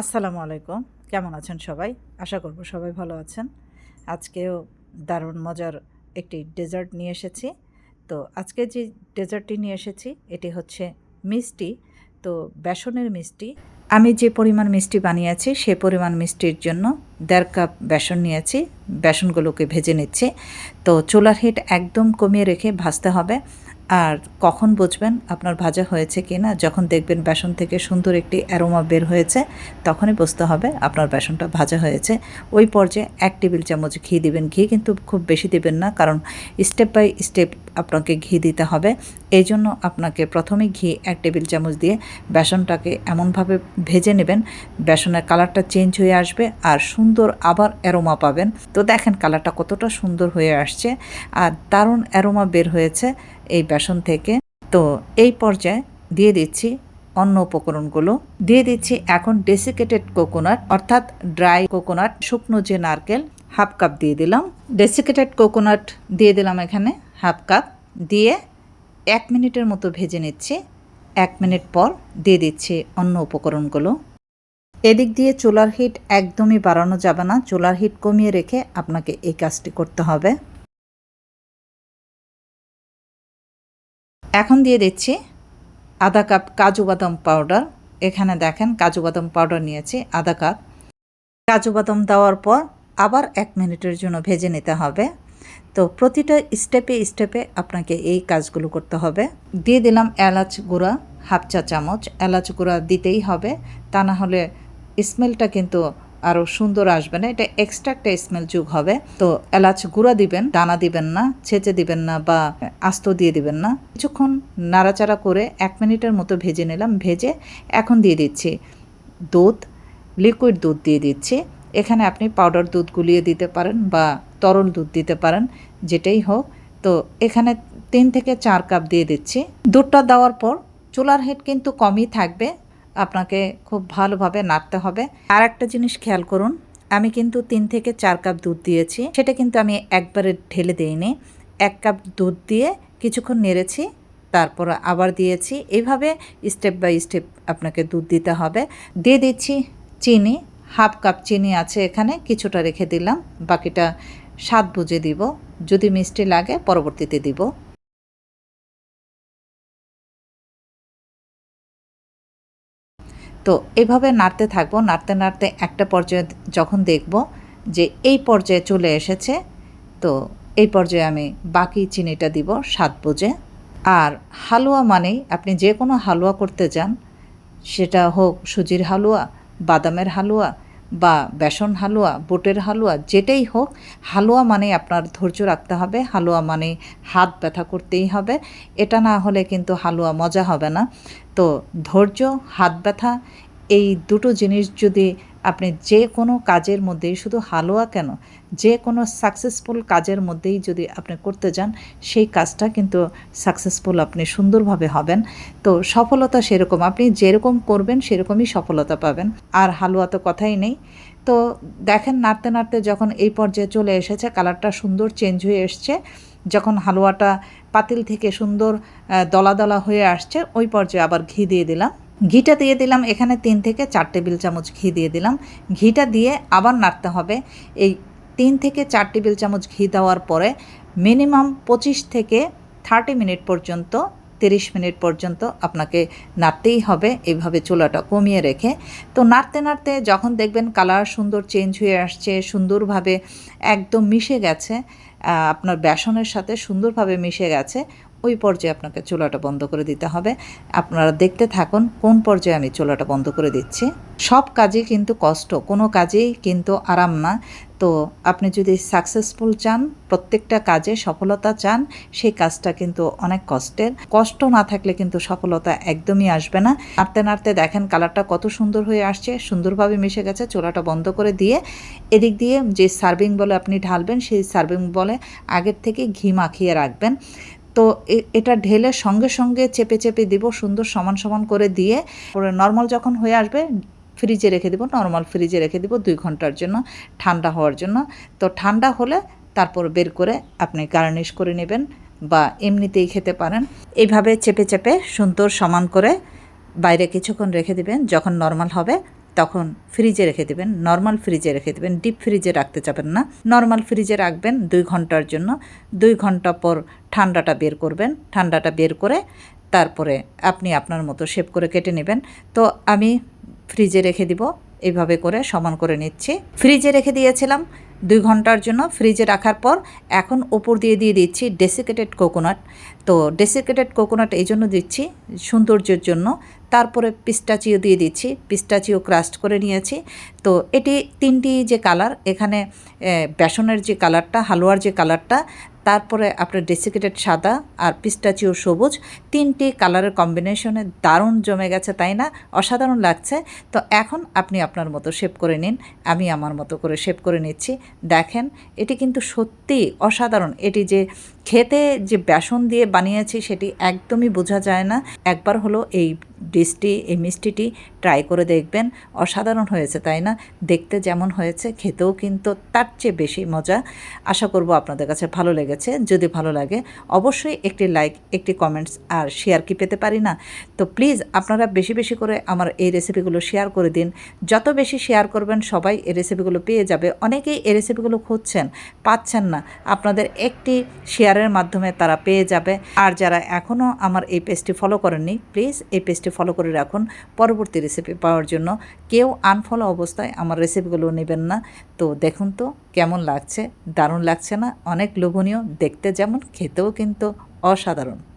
আসসালামু আলাইকুম। কেমন আছেন সবাই? আশা করব সবাই ভালো আছেন। আজকেও দারুণ মজার একটি ডেজার্ট নিয়ে এসেছি। তো আজকে যে ডেজার্টটি নিয়ে এসেছি, এটি হচ্ছে মিষ্টি। তো বেসনের মিষ্টি। আমি যে পরিমাণ মিষ্টি বানিয়েছি, সে পরিমাণ মিষ্টির জন্য দেড় কাপ বেসন নিয়েছি। বেসনগুলোকে ভেজে নিচ্ছি। তো চুলার হিট একদম কমিয়ে রেখে ভাজতে হবে। আর কখন বুঝবেন আপনার ভাজা হয়েছে কি না? যখন দেখবেন বেসন থেকে সুন্দর একটি অ্যারোমা বের হয়েছে, তখনই বুঝতে হবে আপনার বেসনটা ভাজা হয়েছে। ওই পর্যায়ে এক টেবিল চামচ ঘি দিবেন। ঘি কিন্তু খুব বেশি দিবেন না, কারণ স্টেপ বাই স্টেপ আপনাকে ঘি দিতে হবে। এই জন্য আপনাকে প্রথমে ঘি এক টেবিল চামচ দিয়ে বেসনটাকে এমনভাবে ভেজে নেবেন। বেসনের কালারটা চেঞ্জ হয়ে আসবে আর সুন্দর আবার অ্যারোমা পাবেন। তো দেখেন কালারটা কতটা সুন্দর হয়ে আসছে আর দারুণ অ্যারোমা বের হয়েছে এই বেসন থেকে। তো এই পর্যায়ে দিয়ে দিচ্ছি অন্য উপকরণগুলো। দিয়ে দিচ্ছি এখন ডেসিকেটেড কোকোনাট অর্থাৎ ড্রাই কোকোনাট শুকনো যে নারকেল হাফ কাপ দিয়ে দিলাম। ডেসিকেটেড কোকোনাট দিয়ে দিলাম এখানে। হাফ কাপ দিয়ে এক মিনিটের মতো ভেজে নিচ্ছি। এক মিনিট পর দিয়ে দিচ্ছি অন্য উপকরণগুলো। এদিক দিয়ে চুলার হিট একদমই বাড়ানো যাবে না। চুলার হিট কমিয়ে রেখে আপনাকে এই কাজটি করতে হবে। এখন দিয়ে দিচ্ছি আধা কাপ কাজু বাদাম পাউডার। এখানে দেখেন কাজু বাদাম পাউডার নিয়েছি, আধা কাপ। কাজু বাদাম দেওয়ার পর আবার এক মিনিটের জন্য ভেজে নিতে হবে। তো প্রতিটা স্টেপে স্টেপে আপনাকে এই কাজগুলো করতে হবে। দিয়ে দিলাম এলাচ গুঁড়া, হাফ চা চামচ। এলাচ গুঁড়া দিতেই হবে। তা না হলে স্মেলটা কিন্তু আরও সুন্দর আসবে না। এটা এক্সট্রা একটা স্মেল যুগ হবে। তো এলাচ গুঁড়া দিবেন, দানা দিবেন না, ছেঁচে দিবেন না বা আস্ত দিয়ে দিবেন না। কিছুক্ষণ নাড়াচাড়া করে এক মিনিটের মতো ভেজে নিলাম। ভেজে এখন দিয়ে দিচ্ছি দুধ লিকুইড দুধ দিয়ে দিচ্ছি। এখানে আপনি পাউডার দুধ গুলিয়ে দিতে পারেন বা তরল দুধ দিতে পারেন, যেটাই হোক। তো এখানে তিন থেকে চার কাপ দিয়ে দিচ্ছি। দুধটা দেওয়ার পর চুলার হেড কিন্তু কমই থাকবে, আপনাকে খুব ভালোভাবে নাড়তে হবে। আর একটা জিনিস খেয়াল করুন, আমি কিন্তু তিন থেকে চার কাপ দুধ দিয়েছি, সেটা কিন্তু আমি একবারে ঢেলে দিইনি। এক কাপ দুধ দিয়ে কিছুক্ষণ নেড়েছি, তারপর আবার দিয়েছি। এইভাবে স্টেপ বাই স্টেপ আপনাকে দুধ দিতে হবে। দিয়ে দিচ্ছি চিনি, হাফ কাপ চিনি আছে এখানে, কিছুটা রেখে দিলাম, বাকিটা স্বাদ বুঝে দিব। যদি মিষ্টি লাগে, পরবর্তীতে দিব। তো এভাবে নাড়তে থাকব। নাড়তে নাড়তে একটা পর্যায়ে যখন দেখব যে এই পর্যায়ে চলে এসেছে, তো এই পর্যায়ে আমি বাকি চিনিটা দিব স্বাদ বুঝে। আর হালুয়া মানেই আপনি যে কোনো হালুয়া করতে যান সেটা হোক সুজির হালুয়া, বাদামের হালুয়া বা বেসন হালুয়া, বোটের হালুয়া, যেটাই হোক, হালুয়া মানে আপনার ধৈর্য রাখতে হবে, হালুয়া মানে হাত ব্যথা করতেই হবে। এটা না হলে কিন্তু হালুয়া মজা হবে না। তো ধৈর্য, হাত ব্যথা, এই দুটো জিনিস যদি আপনি যে কোনো কাজের মধ্যেই, শুধু হালুয়া কেন, যে কোনো সাকসেসফুল কাজের মধ্যেই যদি আপনি করতে যান, সেই কাজটা কিন্তু সাকসেসফুল আপনি সুন্দরভাবে হবেন। তো সফলতা সেরকম, আপনি যেরকম করবেন, সেরকমই সফলতা পাবেন। আর হালুয়া তো কথাই নেই। তো দেখেন, নাড়তে নাড়তে যখন এই পর্যায়ে চলে এসেছে, কালারটা সুন্দর চেঞ্জ হয়ে এসছে, যখন হালুয়াটা পাতিল থেকে সুন্দর দলা দলা হয়ে আসছে, ওই পর্যায়ে আবার ঘি দিয়ে দিলাম। ঘিটা দিয়ে দিলাম, এখানে তিন থেকে চার টেবিল চামচ ঘি দিয়ে দিলাম। ঘিটা দিয়ে আবার নাড়তে হবে। এই তিন থেকে চার টেবিল চামচ ঘি দেওয়ার পরে মিনিমাম পঁচিশ থেকে থার্টি মিনিট পর্যন্ত, তিরিশ মিনিট পর্যন্ত আপনাকে নাড়তেই হবে। এইভাবে চুলাটা কমিয়ে রেখে। তো নাড়তে নাড়তে যখন দেখবেন কালার সুন্দর চেঞ্জ হয়ে আসছে, সুন্দরভাবে একদম মিশে গেছে আপনার বেসনের সাথে সুন্দরভাবে মিশে গেছে ওই পর্যায়ে আপনাকে চুলাটা বন্ধ করে দিতে হবে। আপনারা দেখতে থাকুন কোন পর্যায়ে আমি চুলাটা বন্ধ করে দিচ্ছি। সব কাজে কিন্তু কষ্ট, কোনো কাজেই কিন্তু আরাম না। তো আপনি যদি সাকসেসফুল চান, প্রত্যেকটা কাজে সফলতা চান, সেই কাজটা কিন্তু অনেক কষ্টের। কষ্ট না থাকলে কিন্তু সফলতা একদমই আসবে না। নাড়তে নাড়তে দেখেন কালারটা কত সুন্দর হয়ে আসছে, সুন্দরভাবে মিশে গেছে, চোলাটা বন্ধ করে দিয়ে এদিক দিয়ে যে সার্ভিং বলে আপনি ঢালবেন, সেই সার্ভিং বলে আগের থেকে ঘি মাখিয়ে রাখবেন। তো এটা ঢেলে সঙ্গে সঙ্গে চেপে চেপে দিব, সুন্দর সমান সমান করে দিয়ে, পরে নর্মাল যখন হয়ে আসবে ফ্রিজে রেখে দেবো নর্মাল ফ্রিজে রেখে দেবো দুই ঘণ্টার জন্য, ঠান্ডা হওয়ার জন্য। তো ঠান্ডা হলে তারপর বের করে আপনি গার্নিশ করে নেবেন বা এমনিতেই খেতে পারেন। এইভাবে চেপে চেপে সুন্দর সমান করে বাইরে কিছুক্ষণ রেখে দিবেন, যখন নর্মাল হবে, তখন ফ্রিজে রেখে দেবেন। নর্মাল ফ্রিজে রেখে দেবেন ডিপ ফ্রিজে রাখতে যাবেন না। নর্মাল ফ্রিজে রাখবেন দুই ঘণ্টার জন্য। দুই ঘণ্টা পর ঠান্ডাটা বের করবেন, ঠান্ডাটা বের করে তারপরে আপনি আপনার মতো শেপ করে কেটে নেবেন। তো আমি ফ্রিজে রেখে দিব এইভাবে করে সমান করে নিচ্ছি। ফ্রিজে রেখে দিয়েছিলাম দুই ঘণ্টার জন্য, ফ্রিজে রাখার পর এখন ওপর দিয়ে দিয়ে দিচ্ছি ডেসিকেটেড কোকোনাট তো ডেসিকেটেড কোকোনাট এই জন্য দিচ্ছি সৌন্দর্যের জন্য। তারপরে পিস্টাচিও দিয়ে দিচ্ছি পিস্টাচিও ক্রাস্ট করে নিয়েছি। তো এটি তিনটি যে কালার এখানে বেসনের যে কালারটা হালুয়ার যে কালারটা তারপরে আপনার ডেসিকেটেড সাদা আর পিস্টাচিও সবুজ, তিনটি কালারের কম্বিনেশনে দারুণ জমে গেছে, তাই না? অসাধারণ লাগছে। তো এখন আপনি আপনার মতো শেপ করে নিন। আমি আমার মতো করে শেপ করে নিচ্ছি। দেখেন, এটি কিন্তু সত্যি অসাধারণ। এটি যে খেতে যে বেসন দিয়ে বানিয়েছি, সেটি একদমই বোঝা যায় না। একবার হলো এই ডিশটি এই মিষ্টিটি ট্রাই করে দেখবেন। অসাধারণ হয়েছে, তাই না? দেখতে যেমন হয়েছে, খেতেও কিন্তু তার চেয়ে বেশি মজা। আশা করব আপনাদের কাছে ভালো লেগেছে। যদি ভালো লাগে, অবশ্যই একটি লাইক একটি কমেন্টস আর শেয়ার কি পেতে পারি না? তো প্লিজ আপনারা বেশি বেশি করে আমার এই রেসিপিগুলো শেয়ার করে দিন। যত বেশি শেয়ার করবেন, সবাই এই রেসিপিগুলো পেয়ে যাবে। অনেকেই এই রেসিপিগুলো খুঁজছেন, পাচ্ছেন না। আপনাদের একটি শেয়ারের মাধ্যমে তারা পেয়ে যাবে। আর যারা এখনও আমার এই পেজটি ফলো করেননি প্লিজ এই পেজটি ফলো করে রাখুন। পরবর্তী রেসিপি পাওয়ার জন্য। কেউ আনফলো অবস্থায় আমার রেসিপিগুলো নেবেন না। তো দেখুন তো কেমন লাগছে। দারুণ লাগছে না। অনেক লোভনীয়। দেখতে যেমন, খেতেও কিন্তু অসাধারণ।